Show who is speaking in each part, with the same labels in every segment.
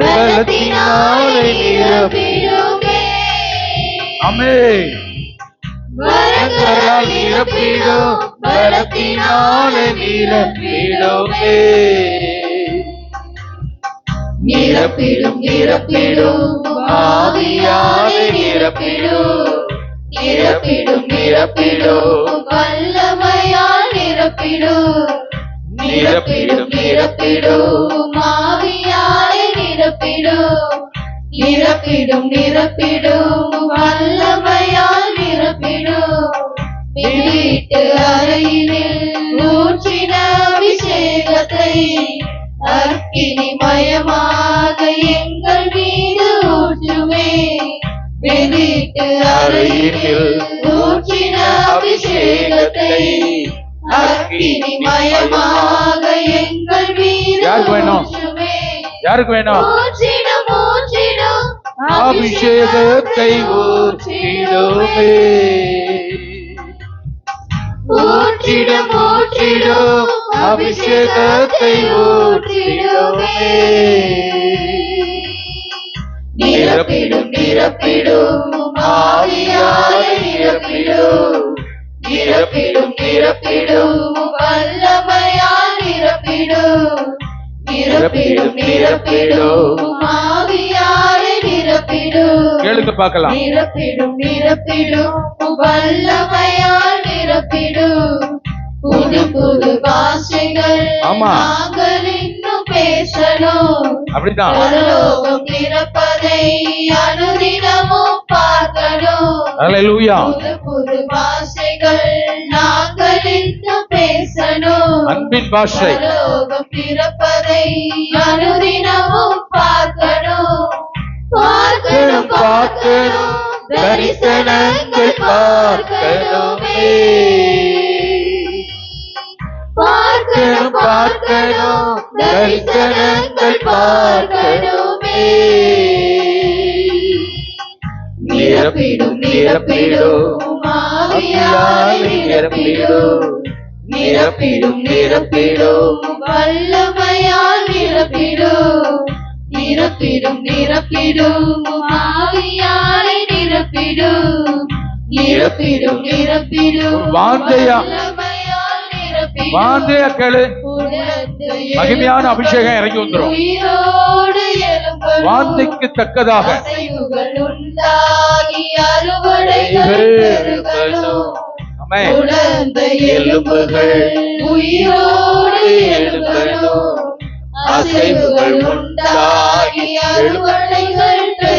Speaker 1: பலத்தினாலே நிரப்பிடுமே.
Speaker 2: அமே
Speaker 1: வரங்களால் நிரப்பிடும் பலத்தினாலே நிரப்பிடுமே. நிரப்பிடும் நிரப்பிடும். ஆவியாலே நிரப்பிடும். நிரப்பிடும் நிரப்பிடும். வல்லமையால் நிரப்பிடும் நிரப்பிடும் நிரப்பிடும். நிரப்பிடும் நிரப்பிடும். வல்லமையால் நிரப்பிடும். வீட்டு அறையினில் ஊற்றின அபிஷேகத்தை அக்கினி மயமாக எங்கள் மீது ஊற்றுமே. வெளியிட்டு அறையினில் ஊற்றின அபிஷேகத்தை அக்கினி மயமாக எங்கள் மீது
Speaker 2: யாருக்கு வேணும்? யாருக்கு வேணும்? அபிஷேகத்தை ஊற்றிடுமே
Speaker 1: ஊற்றிடும் ஊற்றிடும் அபிஷேகத்தை ஊற்றிடுமே நிரப்பிடும் நிரப்பிடும் ஆவியாலே நிரப்பிடும். நிரப்பிடும் நிரப்பிடும் வல்லமையால் நிரப்பிடும். நிரப்பிடும் நிரப்பிடும் நிரப்பிடும்.
Speaker 2: கேளுங்க பார்க்கலாம்.
Speaker 1: நிரப்பிடும் நிரப்பிடும். வல்லமையால் நிரப்பிடும். புது புது பாஷைகள்
Speaker 2: ஆமா.
Speaker 1: நாங்கள் இன்னும் பேசணும்.
Speaker 2: அப்படிதான்.
Speaker 1: பரலோகம் நிரப்பதை அனுதினமும் பார்க்கணும்.
Speaker 2: அல்லேலூயா
Speaker 1: புது புது பாஷைகள் நாங்கள் இன்னும் பேசணும்.
Speaker 2: அன்பின் பாஷை.
Speaker 1: பரலோகம் பிறப்பதை அனுதினமும் பார்க்கணும். தரிசனங்கள் பார்க்கணுமே. பார்க்கணும் பார்க்கணும். தரிசனங்கள் பார்க்கணுமே. நிரப்பிடும் நிரப்பிடும். நிரப்பிடும். நிரப்பிடும் நிரப்பிடும். வல்லமையால் நிரப்பிடும். நிரப்பிடும் நிரப்பிடும். ஆவியாலே நிரப்பிடும். நிரப்பிடும் நிரப்பிடும். நிரப்பிடும்.
Speaker 2: வாந்தைய கேளு. மகிமையான அபிஷேகம் இறங்கி
Speaker 1: எழும்படும்
Speaker 2: வார்த்தைக்கு தக்கதாக.
Speaker 1: அசைவுகள் உண்டாகி அறுவடைகள் பெருகணும்
Speaker 2: அமே.
Speaker 1: உலர்ந்த எலும்புகள் உயிரோடு எழும்பணும் அசைவுகள் உண்டாகி அறுவடைகள் பெருகணும்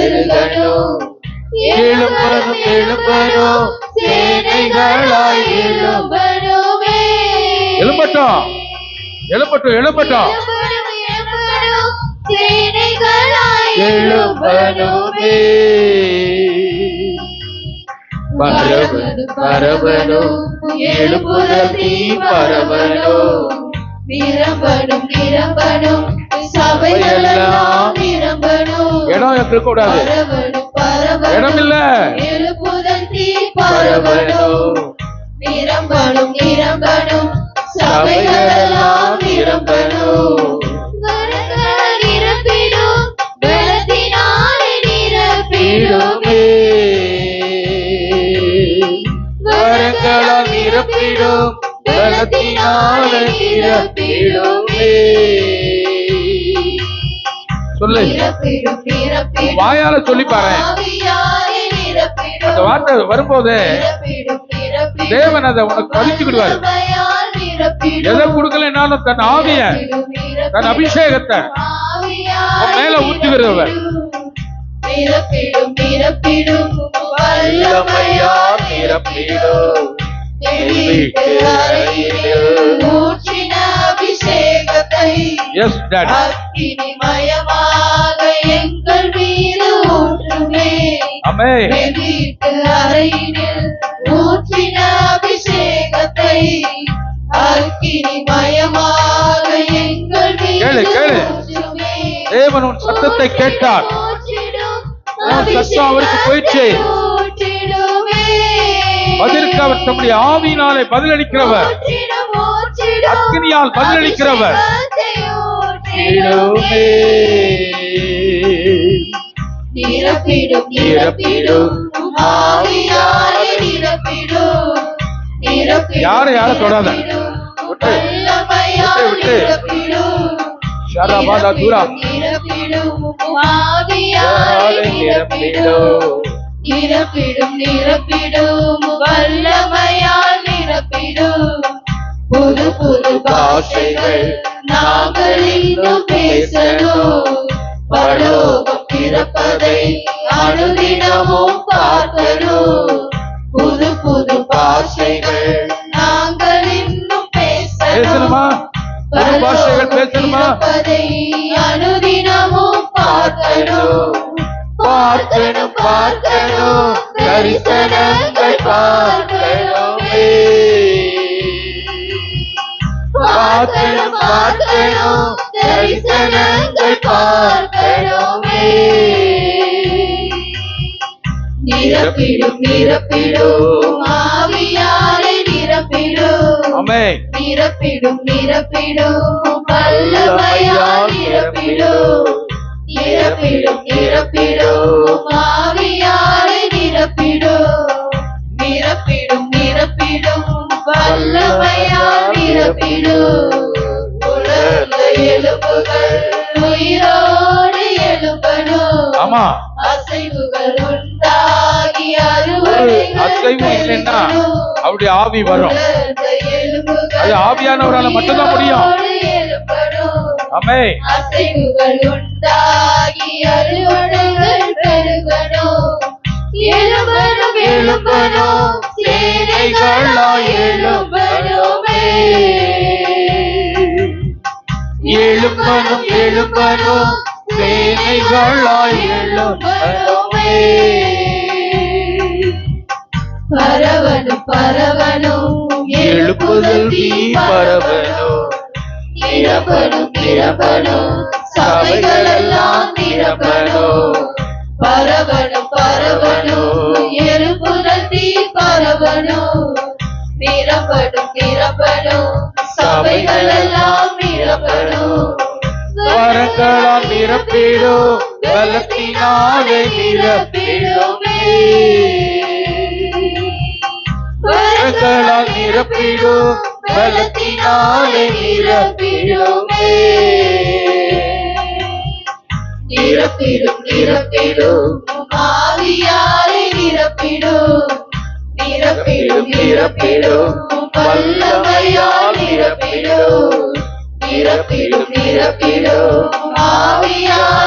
Speaker 1: எழும்பணும் சேனைகளாய் எழும்பணுமே
Speaker 2: எழும்பட்டும் எழும்பட்டும் எழும்பட்டும்
Speaker 1: எழும்பணுமே பரவனு பரவனு எழுப்புதல் தீ பரவனு. நிரம்பணும் நிரம்பணும் சபைகளெல்லாம் நிரம்பணும்
Speaker 2: இடம் இல்ல
Speaker 1: பரவணும் நிரம்பணும் நிரம்பணும். சபைகளெல்லாம் நிரம்பணும். நிரப்பிடும் பலத்தினாலே நிரப்பிடுமே.
Speaker 2: வரங்களால் பலத்தினாலே நிரப்பிடுமே. சொல்லு. வாயால சொல்லி பாரு. அந்த வார்த்தை வரும்போது தேவன் அதை உனக்கு பதிச்சுக்கிடுவாரு எதை கொடுக்கலனாலும் தன் ஆவிய தன் அபிஷேகத்தை மேல ஊற்றுகிறவர்.
Speaker 1: அபிஷேகத்தை
Speaker 2: எஸ் டாடி
Speaker 1: அக்கினி
Speaker 2: அமே
Speaker 1: வீட்டு அறையினில் ஊற்றின அபிஷேகத்தை அக்கினி மயமாக எங்கள்
Speaker 2: கேளு, கேளு. தேவன் உன் சத்தத்தை கேட்டார் சத்தம் அவருக்கு போயிடுச்சு. பதிலுக்கு அவர் தம்முடைய ஆவியினாலே பதிலளிக்கிறவர். அக்கினியால் பதிலளிக்கிறவர்.
Speaker 1: நிரப்பிடும் நிரப்பிடும். ஆவியாலே நிரப்பிடும். நிரப்பிடும்
Speaker 2: யாரை யாரை தொடாத. விட்டு. விட்டு, விட்டு. ஷரபாதா தூரா.
Speaker 1: நிரப்பிடும் ஆவியாலே நிரப்பிடும். நிரப்பிடும் நிரப்பிடும். வல்லமையால் நிரப்பிடும். புது புது பாஷைகள் நாங்கள் இன்னும் பேசணும். பரலோகம் பிறப்பதை அனுதினமும் பார்க்கணும் புது புது பாஷைகள் நாங்கள் இன்னும்
Speaker 2: பேசணுமா. புது பாஷைகள் பேசணுமா?
Speaker 1: அனுதினமும் பார்க்கணும். பார்க்கணும் பார்க்கணும். தரிசனங்கள் பார்க்கணுமே. பார்க்கணும் பார்க்கணும். தரிசனங்கள் பார்க்கணுமே. நிரப்பிடும் நிரப்பிடும் ஆவியாரை நிரப்பிடும்.
Speaker 2: அமே
Speaker 1: நிரப்பிடும் நிரப்பிடும். வல்லமையால் நிரப்பிடும். நிரப்பிடும் நிரப்பிடும். ஆவியாரை நிரப்பிடும். நிரப்பிடும் நிரப்பிடும். வல்லமையால் நிரப்பிடும். உலர்ந்த எலும்புகள் எழும்பணும்
Speaker 2: ஆமா அசைவு இல்லைன்னா. அவருடைய ஆவி வரும். அது ஆவியானவரால மட்டும்தான் முடியும். அமே
Speaker 1: அசைவுகள் உண்டாகி அறுவடைகள் பெருகணும். சேனைகளாய் எழும்பணும்
Speaker 2: எழும்பணும். சேனைகளாய் எழும்பணுமே
Speaker 1: பரவனும் பரவனும்
Speaker 2: எழுப்புதல் நீ பரவணும்
Speaker 1: நிரப்பணும் நிரப்பணும் சபைகள் எல்லாம் நிரப்பணும் பரவணும் பரவணும் எழுப்புதல் தீ பரவணும் நிரப்படும் நிரப்படும் சபைகள் எல்லாம் நிரப்படும்
Speaker 2: வரங்களால் நிரப்பிடும் பலத்தினாலே நிரப்பிடுமே. வரங்களால் நிரப்பிடும் பலத்தினாலே நிரப்பிடுமே.
Speaker 1: நிரப்பிடும் நிரப்பிடும் ஆவியாரை நிரப்பிடும். நிரப்பிடும் நிரப்பிடும் வல்லமையால் நிரப்பிடும். நிரப்பிடும் நிரப்பிடும்